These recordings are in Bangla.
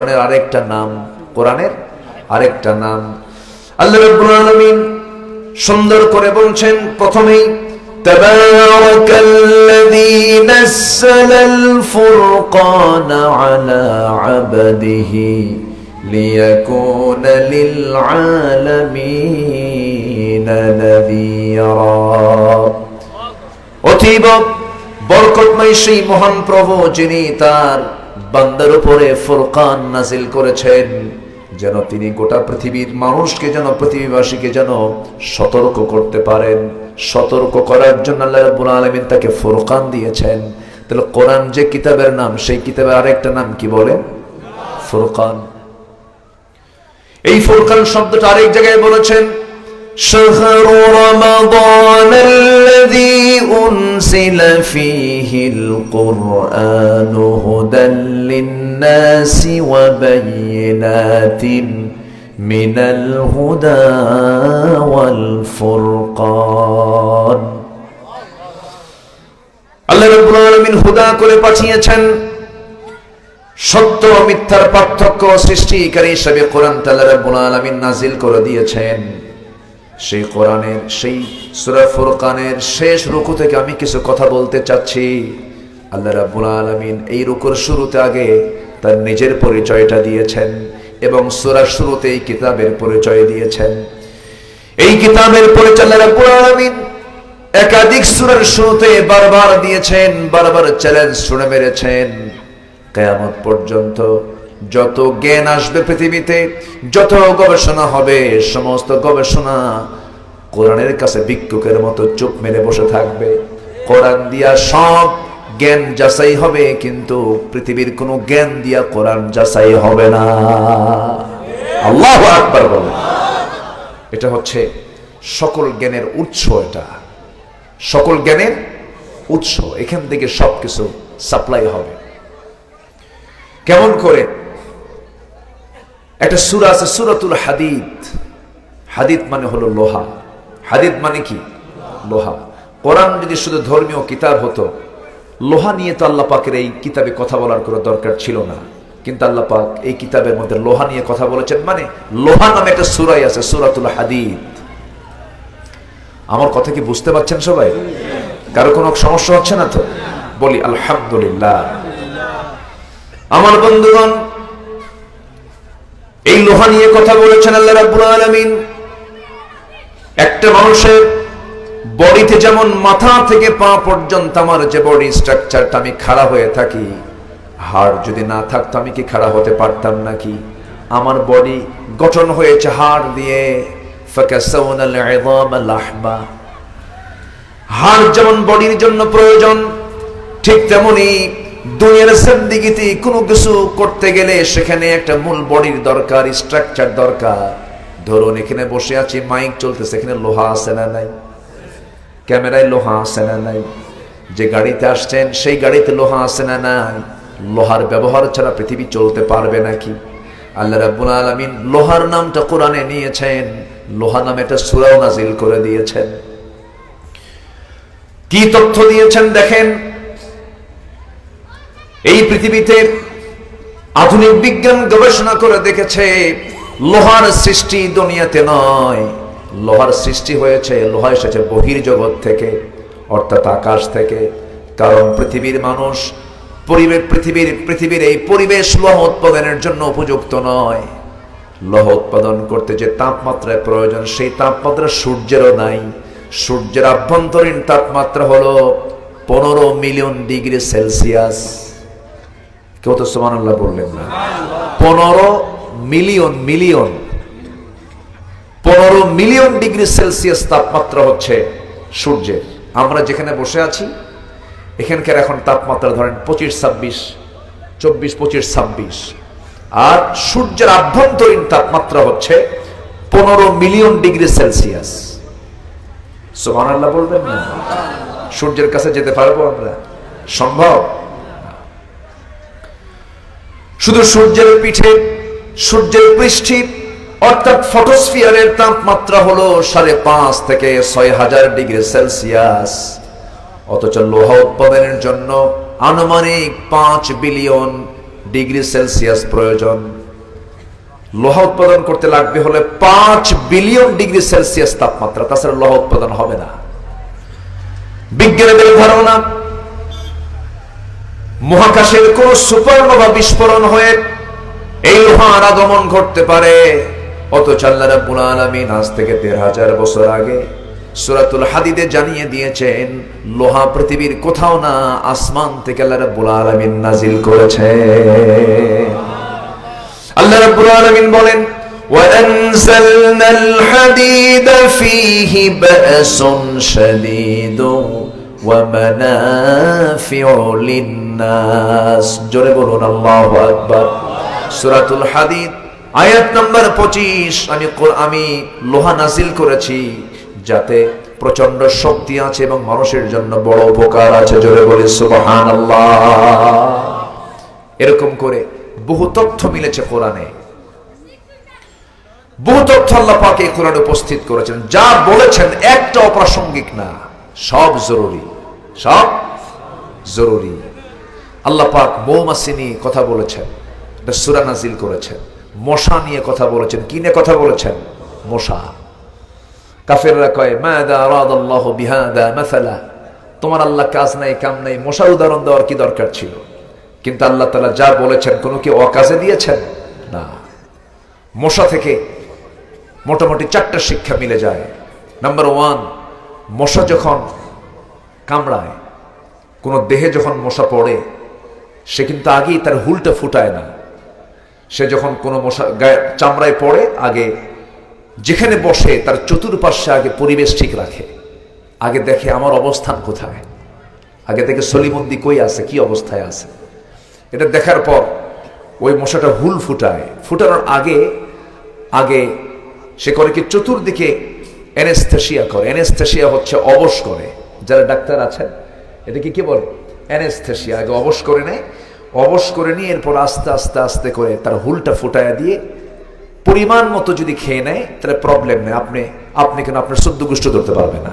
কোরআনের আরেকটা নাম কোরআনের আরেকটা নাম আল্লাহ রাব্বুল আলামিন সুন্দর করে বলছেন প্রথমেই تبارك الذي نزل الفرقان على عبده ليكون للعالمين نذيرا অতীব বরকতময় সেই মহান প্রভু যিনি তার বান্দার উপরে ফুরকান নাজিল করেছেন, যেন তিনি গোটা পৃথিবীর মানুষকে, যেন পৃথিবীবাসীকে যেন সতর্ক করতে পারেন। সতর্ক করার জন্য আল্লাহ রাব্বুল আলামিন তাকে ফুরকান দিয়েছেন। তাহলে কোরআন যে কিতাবের নাম, সেই কিতাবের আরেকটা নাম কি বলে? ফুরকান। এই ফুরকান শব্দটা আরেক জায়গায় বলেছেন شهر رمضان الذي أنزل فيه القرآن هدى للناس وبينات من الهدى والفرقان আল্লাহ রাব্বুল আলামিন হুদা করে পাঠিয়েছেন সত্য ও মিথ্যার পার্থক্য সৃষ্টিকারী হিসেবে কোরআন তাআলা রাব্বুল আলামিন নাজিল করে দিয়েছেন সেই কোরআনের, সেই সূরা ফুরকানের শেষ রুকু থেকে আমি কিছু কথা বলতে চাচ্ছি। আল্লাহ রাব্বুল আলামিন এই রুকুর শুরুতে আগে তার নিজের পরিচয়টা দিয়েছেন এবং সূরার শুরুতে এই কিতাবের পরিচয় দিয়েছেন। এই কিতাবের পরিচয় আল্লাহ রাব্বুল আলামিন একাধিক সুরের শুরুতে বারবার দিয়েছেন, বারবার চ্যালেঞ্জ শুনে মেরেছেন। কেয়ামত পর্যন্ত যত জ্ঞান আসবে পৃথিবীতে, যত গবেষণা হবে সমস্ত গবেষণা কোরআনের কাছে ভিক্ষুকের মতো চুপ মেরে বসে থাকবে। কোরআন দিয়া সব জ্ঞান যাচাই হবে, কিন্তু পৃথিবীর কোনো জ্ঞান দিয়া কোরআন যাচাই হবে না। আল্লাহ আকবার বলে। এটা হচ্ছে সকল জ্ঞানের উৎস এটা। সকল জ্ঞানের উৎস, এখান থেকে সবকিছু সাপ্লাই হবে। কেমন করে? একটা সুরা আছে, সুরাতুল হাদিদ। হাদিদ মানে হলো লোহা। হাদিদ মানে কি? লোহা। কোরআন যদি শুধু ধর্মীয় কিতাব হতো, লোহা নিয়ে তো আল্লাহ পাকের এই কিতাবে কথা বলার কোনো দরকার ছিল না। কিন্তু আল্লাহ পাক এই কিতাবের মধ্যে লোহা নিয়ে কথা বলেছেন মানে লোহা নামে একটা সুরাই আছে, সুরাতুল হাদিদ। আমার কথা কি বুঝতে পারছেন সবাই? কারও কোনো সমস্যা হচ্ছে না তো? বলি, আলহামদুলিল্লাহ। আমার বন্ধুগণ এই লোহা নিয়ে কথা বলেছেন আল্লাহ রাব্বুল আলামিন। একটা মানুষের বডিতে যেমন মাথা থেকে পা পর্যন্ত আমার যে বডি স্ট্রাকচারটা আমি খাড়া হয়ে থাকি, হাড় যদি না থাকতো আমি কি খাড়া হতে পারতাম নাকি? আমার বডি গঠন হয়েছে হাড় দিয়ে। হাড় যেমন বডির জন্য প্রয়োজন, ঠিক তেমনি দুনিয়ার জিন্দেগিতে কোনো কিছু করতে গেলে সেখানে একটা মূল বডির দরকার স্ট্রাকচার দরকার। ধরুন, এখানে বসে আছি মাইক চলতেছে, এখানে লোহা আছে না নাই? ক্যামেরায় লোহা আছে না নাই? যে গাড়িতে আসছেন, সেই গাড়িতে লোহা আছে না নাই? লোহার ব্যবহার ছাড়া পৃথিবী চলতে পারবে নাকি? আল্লাহ রাব্বুল আলামিন লোহার নামটা কোরআনে নিয়েছেন, লোহা নামে একটা সূরাও নাজিল করে দিয়েছেন। কি তথ্য দিয়েছেন দেখেন? এই পৃথিবীতে আধুনিক বিজ্ঞান গবেষণা করে দেখেছে, লোহার সৃষ্টি দুনিয়াতে নয়। লোহার সৃষ্টি হয়েছে, লোহা এসেছে বহির্জগৎ থেকে, অর্থাৎ আকাশ থেকে। কারণ পৃথিবীর মানুষ পরিবেশ পৃথিবীর পৃথিবীর এই পরিবেশ লোহ উৎপাদনের জন্য উপযুক্ত নয়। লোহ উৎপাদন করতে যে তাপমাত্রায় প্রয়োজন, সেই তাপমাত্রা সূর্যেরও নাই। সূর্যের আভ্যন্তরীণ তাপমাত্রা হলো পনেরো মিলিয়ন ডিগ্রি সেলসিয়াস। কেউ তো সমান আল্লাহ বললেন না। পনেরো মিলিয়ন মিলিয়ন, পনেরো মিলিয়ন ডিগ্রি সেলসিয়াস তাপমাত্রা হচ্ছে সূর্যের। আমরা যেখানে বসে আছি, এখানকার এখন তাপমাত্রা ধরেন পঁচিশ, ছাব্বিশ, চব্বিশ, পঁচিশ, ছাব্বিশ। আর সূর্যের আভ্যন্তরীণ তাপমাত্রা হচ্ছে পনেরো মিলিয়ন ডিগ্রি সেলসিয়াস। সোমান আল্লাহ বলবেন না? সূর্যের কাছে যেতে পারব আমরা? সম্ভব? শুধু সূর্যের পিঠে, সূর্যের পৃষ্ঠে, অর্থাৎ ফটোস্ফিয়ারের তাপমাত্রা হলো সাড়ে পাঁচ থেকে ছয় হাজার ডিগ্রি সেলসিয়াস। অথচ লোহা উৎপাদনের জন্য আনুমানিক পাঁচ বিলিয়ন ডিগ্রি সেলসিয়াস প্রয়োজন। লোহা উৎপাদন করতে লাগবে হলে পাঁচ বিলিয়ন ডিগ্রি সেলসিয়াস তাপমাত্রা, তাছাড়া লোহা উৎপাদন হবে না। বিজ্ঞানীদের ধারণা মহাকাশের কোন সুপারনোভা বিস্ফোরণ হয়ে এই লোহার আগমন ঘটতে পারে অথচ আল্লাহ রাব্বুল আলামিন আজ থেকে দেড় হাজার বছর আগে সূরাতুল হাদিদে জানিয়ে দিয়েছেন লোহা পৃথিবীর কোথাও না আসমান থেকে আল্লাহ রাব্বুল আলামিন নাজিল করেছে আল্লাহ রাব্বুল আলামিন বলেন وأنزلنا الحديد فيه بأس شديد ومنافع للناس জোরে বলুন আল্লাহু আকবার সূরাতুল হাদিদ আয়াত নাম্বার 25 আমি কোর- আমি লোহা নাজিল করেছি যাতে প্রচন্ড শক্তি আছে এবং মানুষের জন্য বড় উপকার আছে জোরে বলি সুবহানাল্লাহ এরকম করে বহু তথ্য মিলেছে কোরআনে বহু তথ্য আল্লাহ পাক এই কোরআনে উপস্থিত করেছেন যা বলেছেন একটা অপ্রাসঙ্গিক না সব জরুরি সব জরুরি। আল্লাহ পাক মৌমাছি নিয়ে কথা বলেছেন সূরা নাজিল করেছেন, মশা নিয়ে কথা বলেছেন। কি নিয়ে কথা বলেছেন? মশা। কাফেররা কয় মাদা আরাদাল্লাহু বিহাদা মাসালা। তোমার আল্লাহ কাজ নাই, কাম নাই মশার উদাহরণ দেওয়ার কি দরকার ছিল? কিন্তু আল্লাহ তাআলা যা বলেছেন, কোনো কি অকাজে দিয়েছেন? না। মশা থেকে মোটামুটি চারটা শিক্ষা মিলে যায়। নাম্বার ওয়ান মশা যখন কামড়ায়, কোনো দেহে যখন মশা পড়ে, সে কিন্তু আগেই তার হুলটা ফুটায় না। সে যখন কোনো মশা গায়ে চামড়ায় পড়ে, আগে যেখানে বসে তার চতুর্পাশে আগে পরিবেশ ঠিক রাখে। আগে দেখে আমার অবস্থান কোথায়? আগে দেখে সলিমন্দি কই আছে, কি অবস্থায় আছে? এটা দেখার পর ওই মশাটা হুল ফুটায়। ফুটানোর আগে আগে সে করে কি চতুর্দিকে অ্যানেস্থেশিয়া করে। অ্যানেস্থেশিয়া হচ্ছে অবশ করে। যারা ডাক্তার আছেন এটাকে কি বলে? অ্যানেস্থেশিয়া আগে অবশ করে নেয়। অবশ করে নিয়ে এরপর আস্তে আস্তে আস্তে করে তার হুলটা ফুটায় দিয়ে পরিমাণ মতো যদি খেয়ে নেয়, তাহলে প্রবলেম নেই। আপনি আপনি কেন? আপনার সদ্য গুষ্ট ধরতে পারবে না।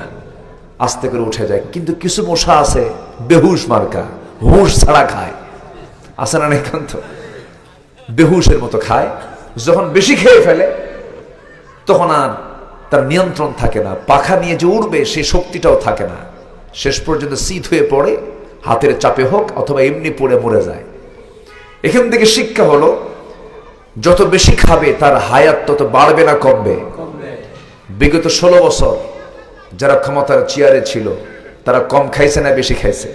আস্তে করে উঠে যায়। কিন্তু কিছু মশা আছে, বেহুশ মার্কা। হুশ ছাড়া খায়। আছে না একান্ত বেহুশের মতো খায়। যখন বেশি খেয়ে ফেলে, তখন আর তার নিয়ন্ত্রণ থাকে না, পাখা নিয়ে যে উড়বে সেই শক্তিটাও থাকে না। শেষ পর্যন্ত শীত হয়ে পড়ে, হাতের চাপে হোক অথবা এমনি পড়ে মরে যায়। এখান থেকে শিক্ষা হলো, যত বেশি খাবে তার হায়াত তত বাড়বে না কমবে। বিগত ষোলো বছর যারা ক্ষমতার চেয়ারে ছিল, তারা কম খাইছে না বেশি খাইছে?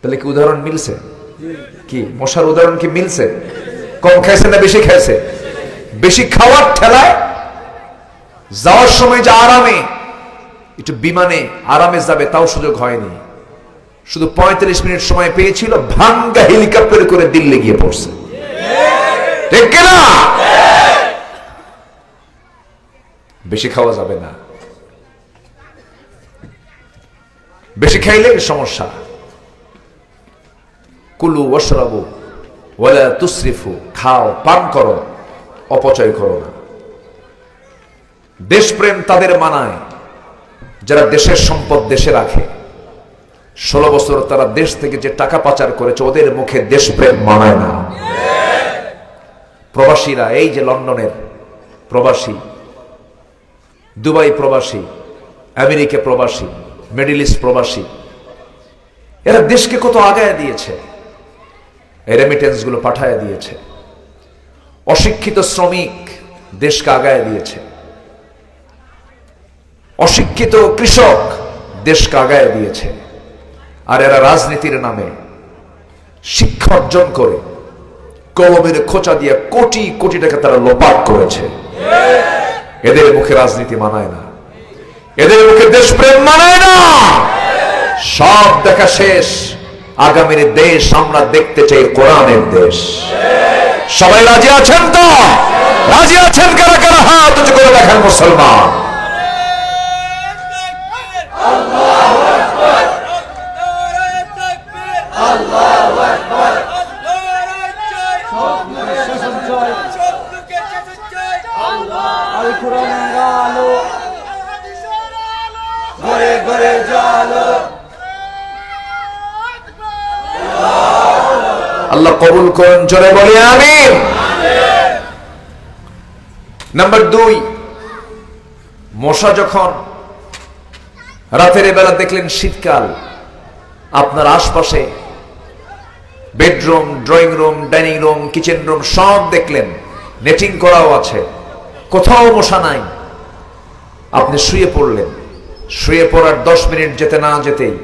তাহলে কি উদাহরণ মিলছে? কি, মশার উদাহরণ কি মিলছে? কম খাইছে না বেশি খাইছে? বেশি খাওয়ার ঠেলায় যাওয়ার সময় যে আরামে, একটু বিমানে আরামে যাবে, তাও সুযোগ হয়নি। শুধু পঁয়তাল্লিশ মিনিট সময় পেয়েছিল, ভাঙ্গা হেলিকপ্টার করে দিল্লি গিয়ে পড়ছে। বেশি খাওয়া যাবে না। বেশি খাইলে সমস্যা। কুলু ওয়াশরাবু, ওয়ালা তুসরিফু, খাও, পান করো, অপচয় করো না। দেশপ্রেম তাদের মানায়, যারা দেশের সম্পদ দেশে রাখে। ষোলো বছর তারা দেশ থেকে যে টাকা পাচার করেছে, ওদের মুখে দেশপ্রেম মানায় না। প্রবাসীরা, এই যে লন্ডনের প্রবাসী, দুবাই প্রবাসী, আমেরিকা প্রবাসী, মিডিল ইস্ট প্রবাসী, এরা দেশকে কত আগায় দিয়েছে রেমিটেন্সগুলো পাঠায় দিয়েছে। অশিক্ষিত শ্রমিক দেশকে আগায় দিয়েছে। অশিক্ষিত কৃষক দেশকে আগায় দিয়েছে। আর এরা রাজনীতির নামে শিক্ষা অর্জন করে কলমের খোঁচা দিয়ে কোটি কোটি টাকা তারা লোপাট করেছে। এদের মুখে রাজনীতি মানায় না। এদের মুখে দেশপ্রেম মানায় না। সব দেখা শেষ। আগামীর দেশ আমরা দেখতে চাই কোরআনের দেশ। সবাই রাজি আছেন তো? রাজি আছেন কারা কারা? হাত করে দেখেন মুসলমান। আল্লাহ কবুল করুন, জোরে বলি আমিন। নাম্বার দুই, মশা যখন রাতের বেলা দেখলেন শীতকাল, আপনার আশপাশে bedroom, drawing room, dining room, kitchen room সব দেখলেন, নেটিং করাও আছে, কোথাও মশা নাই। আপনি শুয়ে পড়লেন, শুয়ে পড়ার দশ মিনিট যেতে না যেতেই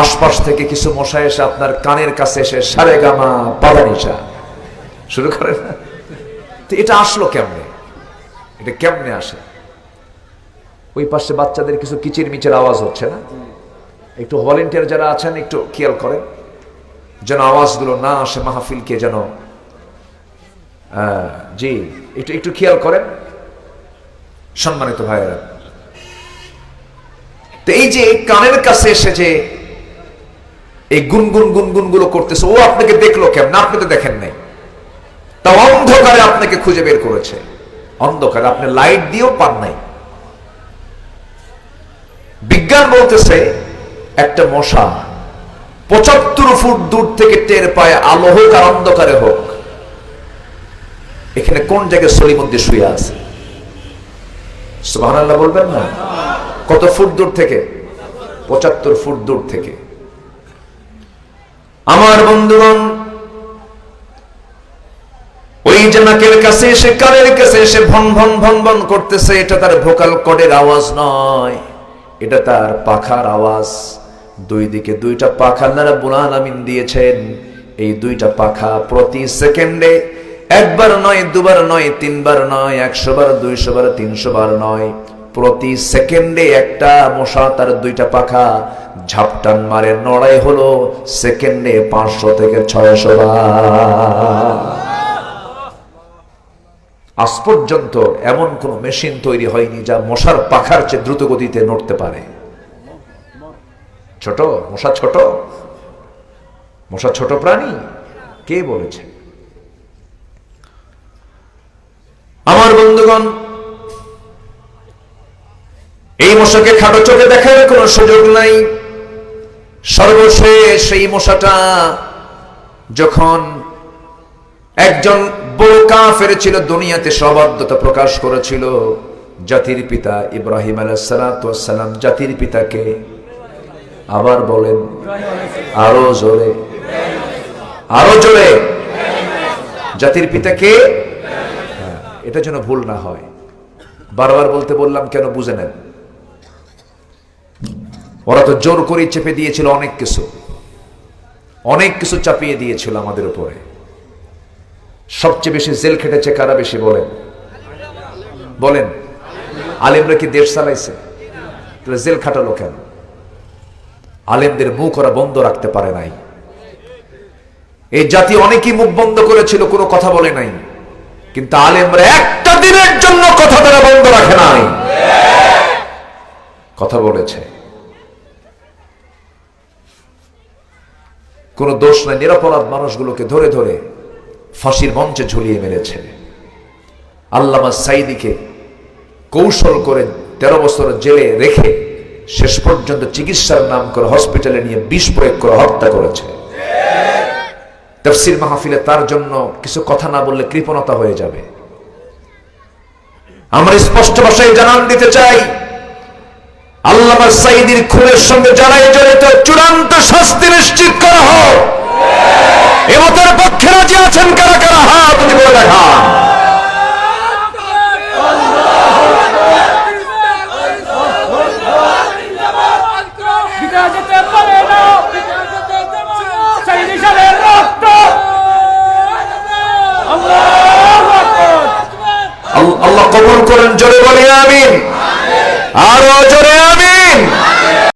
আশপাশ থেকে কিছু মশা এসে আপনার কানের কাছে এসে সারে গামা পাদানিসা শুরু করেন না? তো এটা আসলো কেমনে? এটা কেমনে আসে? ওই পাশে বাচ্চাদের কিছু কিচির মিচির আওয়াজ হচ্ছে না? একটু ভলেন্টিয়ার যারা আছেন, একটু খেয়াল করেন। যেন আওয়াজগুলো না আসে মাহফিলকে যেন। জি, একটু একটু খেয়াল করেন। সম্মানিত ভাইয়েরা। তো এই যে কানের কাছে এসে যে এই গুনগুন গুনগুনগুলো করতেছে। ও আপনাকে দেখল কেমন? আপনি তো দেখেন নাই। তা অন্ধকারে আপনাকে খুঁজে বের করেছে। অন্ধকারে আপনি লাইট দিয়েও পান নাই। বিজ্ঞান বলতেছে, একটা মশা পঁচাত্তর ফুট দূর থেকে টের পায়, আলো হোক আর অন্ধকারে হোক। এখানে কোন জায়গায় সলির মধ্যে শুয়ে আছে? বলবেন না? কত ফুট দূর থেকে? পঁচাত্তর ফুট দূর থেকে। আমার বন্ধুগণ, ওই যে নাকের কাছে এসে, কানের কাছে এসে ভন ভন ভন ভন করতেছে, এটা তার ভোকাল কডের আওয়াজ নয়, এটা তার পাখার আওয়াজ। দুই দিকে দুইটা পাখা আল্লাহ বুলান আমিন দিয়েছেন, এই দুইটা পাখা প্রতি সেকেন্ডে একবার নয়, দুবার নয়, তিনবার নয় একশো বার দুইশো বার তিনশো বার নয়, প্রতি সেকেন্ডে একটা মশা তার দুইটা পাখা ঝাপটান মারে, নড়াই হলো সেকেন্ডে পাঁচশো থেকে ছয়শো আজ পর্যন্ত এমন কোন মেশিন তৈরি হয়নি যা মশার পাখার চেয়ে দ্রুত গতিতে নড়তে পারে। ছোট? মশা ছোট? মশা ছোট প্রাণী? কে বলেছে? আমার বন্ধুগণ, এই মশাকে খাটো চোখে দেখার কোনো সুযোগ নাই। সর্বশেষ সেই মশাটা যখন একজন বড় কাফের ছিল দুনিয়াতে সবাদ্যতা প্রকাশ করেছিল জাতির পিতা ইব্রাহিম আলাইসালাম জাতির পিতাকে আবার বলেন আরও জোরে আরও জোরে জাতির পিতাকে হ্যাঁ, এটা যেন ভুল না হয়। বারবার বলতে বললাম কেন বুঝে নেন? ওরা তো জোর করে চেপে দিয়েছিল অনেক কিছু। অনেক কিছু চাপিয়ে দিয়েছিল আমাদের উপরে। সবচেয়ে বেশি জেল খেটেছে কারা বেশি বলেন? বলেন, আলেমরা কি দেশ চালাইছে? তাহলে জেল খাটালো কেন? আলেমদের মুখ ওরা বন্ধ রাখতে পারে নাই। এই জাতি অনেকেই মুখ বন্ধ করেছিল, কোনো কথা বলে নাই। কিন্তু আলেমরা একটা দিনের জন্য কথা তারা বন্ধ রাখে নাই। কথা বলেছে। কোনো দোষ নাই, নিরাপরাধ মানুষগুলোকে ধরে ধরে ফাঁসির মঞ্চে ঝুলিয়ে মেরেছে। আল্লামা সাইদিকে কৌশল করে তেরো বছর জেলে রেখে শেষ পর্যন্ত চিকিৎসার নাম করে হসপিটালে নিয়ে বিষ প্রয়োগ করে হত্যা করেছে। তফসির মাহফিলে তার জন্য কিছু কথা না বললে কৃপণতা হয়ে যাবে। আমরা স্পষ্ট ভাষায় জানান দিতে চাই, আল্লামা সাইদির খুনের সঙ্গে যারাই জড়িত, চূড়ান্ত শাস্তি নিশ্চিত